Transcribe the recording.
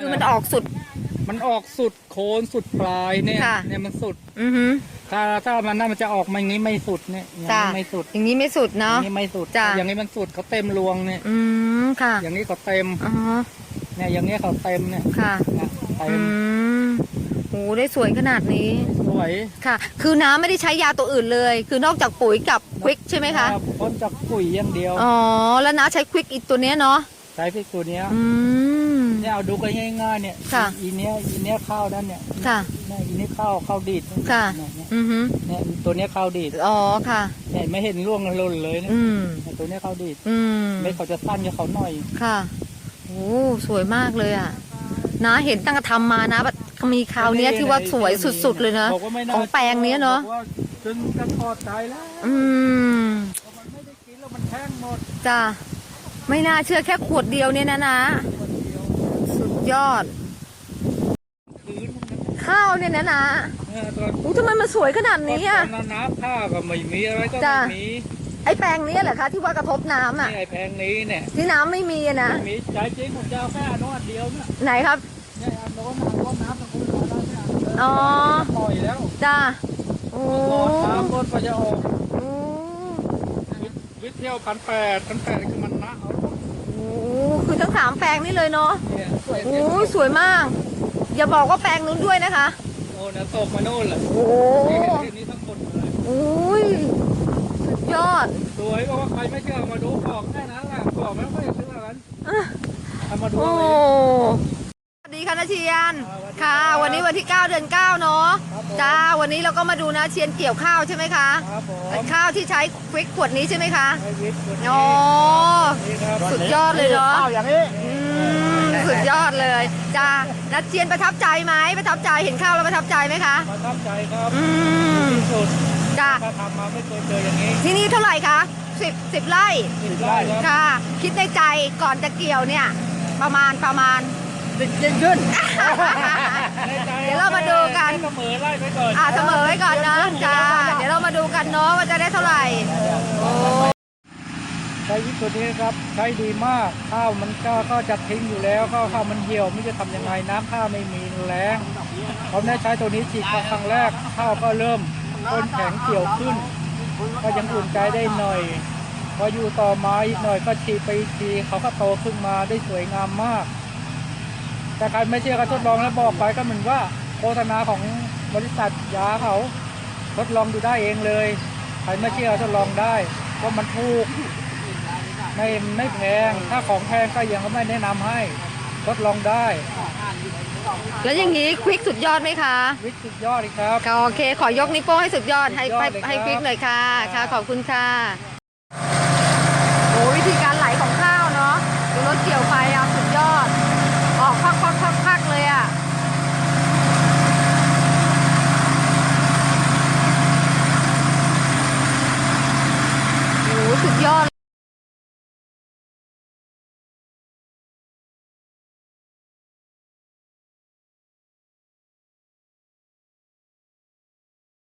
คือมันออกสุด มันออกสุดโคนสุดปลายเนี่ยค่ะ เนี่ยมันสุด อือหือ ถ้าถ้ามันน่ามันจะออกมาอย่างนี้ไม่สุดเนี่ยอย่างจ้ะ นี้ไม่สุดอย่างนี้ไม่สุดอเนาะ ย่างนี้ไม่สุด จ้ะ อย่างนี้มันสุดเขาเต็มรวงเนี่ย อืมค่ะอย่างนี้เขาเต็มอ๋อเนี่ยอย่างนี้เขาเต็มเนี่ยค่ะเนี่ยเต็อืมมโหได้สวยขนาดนี้สวยค่ะ คือน้ำไม่ได้ใช้ยาตัวอื่นเลย คือนอกจากปุ๋ยกับควิกใช่ไหมคะพ้นจากปุ๋ยอย่างเดียวอ๋อแล้วน้าใช้ควิกอีกตัวเนี้ยเนาะใช้พริกตัวเนี้ยอืม เนี่ยเอาดูกันง่ายๆเนี่ยค่ะอีเนี้ยอีเนี้ยข้าวนั่นเนี่ยค่ะเนี่ยอีนี้ข้าวข้าวดีดค่ะเนี่ยเนี่ยอือหือเนี่ยตัวเนี้ยข้าวดีดอ๋อค่ะเนี่ยไม่เห็นร่วงกันหล่นเลยเนี่ยอืมเนี่ยตัวเนี้ยข้าวดีดอืมเม็ดเขาจะสั้นกับเขาหน่อยค่ะโอ้สวยมากเลยอะนะเห็นตั้งแต่ทำมานะแบบมีคราวเนี้ยที่ว่าสวยสุดๆเลยนะบอกว่าไม่น่าของแปลงเนี้ยเนาะบอกว่าจนจะทอดใจแล้วอืมเพราะมันไม่ได้กินแล้วมันแห้งหมดจ้าไม่น่าเชื่อแค่ขวดเดียวเนี่ยนะนะสุด ยอดพื้นข้าวเนี่ยนะนะเนี่ยตอนอู้ทำไมมันสวยขนาดนี้อะ ตอนนั้นน้ำผ้าก็ไม่มีอะไรก็จ้ะไม่มีไอ้แปลงนี้เหรอคะที่ว่ากระทบน้ำอะ นี่ไอ้แพงนี้เนี่ยที่น้ำไม่มีอะนะ ไม่มีใจจริงผมจะเอาแค่อนนเดียวเนี่ยไหนครับ เนี่ยอันโน้นอันโน้นน้ำตะกุนมาแล้วเนี่ยอ๋อ ปล่อยแล้วจ้าโอ้รอน้ำรถก็จะออกโอ้วิทวิทเที่ยวพันแปดพันแปดคือมันนะเอาโห คือทั้งสามแปลงนี่เลยเนาะเนี่ยโอ้ยสวยมาก อย่าบอกว่าแปลงนู้นด้วยนะคะ โอ้นะตกมาโน่นแหละโอ้นี่เห็นที่นี้ทั้งหมดเลยโอ้ยสุดยอด สวยบอกว่าใครไม่เชื่อมาดูบอกแค่นั้นแหละบอกไม่ค่อยเชื่อกันอะเอามาดูโอ้ เอาเองสวัสดีค่ะนาเชียนอ่าสวัสดีครับค่ะ วันนี้วันที่ 9 เดือน9 เนาะครับผมจ้าวันนี้เราก็มาดูนาเชียนเกี่ยวข้าวใช่ไหมคะครับผมข้าวที่ใช้ควิกขวดนี้ใช่ไหมคะไอ้วิทย์คนนี้อ๋อนี่ครับสุดยอดเลยเนาะข้าวอย่างนี้อืมสุดยอดเลยจ้านาเชียนประทับใจไหมประทับใจเห็นข้าวแล้วประทับใจไหมคะประทับใจครับอืมที่สุดจ้าถ้าทำมาไม่เคยเจออย่างนี้ที่นี่เท่าไหร่คะสิบสิบไร่สิบไร่ครับค่ะ คิดในใจก่อนจะเกี่ยวเนี่ย ประมาณประมาณ ติดยิ่งขึ้นเดี๋ยวเรามาดูกัน เสมอไล่ไปก่อนอ่าเสมอไว้ก่อนนะจ้าเดี๋ยวเรามาดูกันเนาะว่าจะได้เท่าไหร่โอ้ใช้วิธีตัวนี้ครับใช้ดีมากข้าวมันก็ก็จะทิ้งอยู่แล้วข้าวข้าวมันเหี่ยวไม่รู้จะทำยังไงน้ำข้าวไม่มีแรงผมได้ใช้ตัวนี้ฉีดครั้งแรกข้าวก็เริ่มต้นแข็งเกี่ยวขึ้น ก็ยังอุ่นใจได้หน่อยพออยู่ต่อมาอีกหน่อยก็ฉีดไปอีกทีเขาก็โตขึ้นมาได้สวยงามมาก แต่ใครไม่เชื่อก็ทดลองแล้วบอกไปก็เหมือนว่าโฆษณาของบริษัทยาเขาทดลองดูได้เองเลย ใครไม่เชื่อทดลองได้เพราะมันถูกไม่ไม่แพง ถ้าของแพงก็ยังไม่แนะนำให้ทดลองได้ แล้วอย่างนี้ควิกสุดยอดไหมคะวิทย์สุดยอดเลยครับก็โอเค ขอยกนิ้วโป้งให้สุดยอดให้สุดยอให้ดเลยครับให้ควิกหน่อยค่ะครัค่ะบขอบคุณค่ะโอ้วิธีการไหลของข้าวเนาะดูรถเกี่ยวไป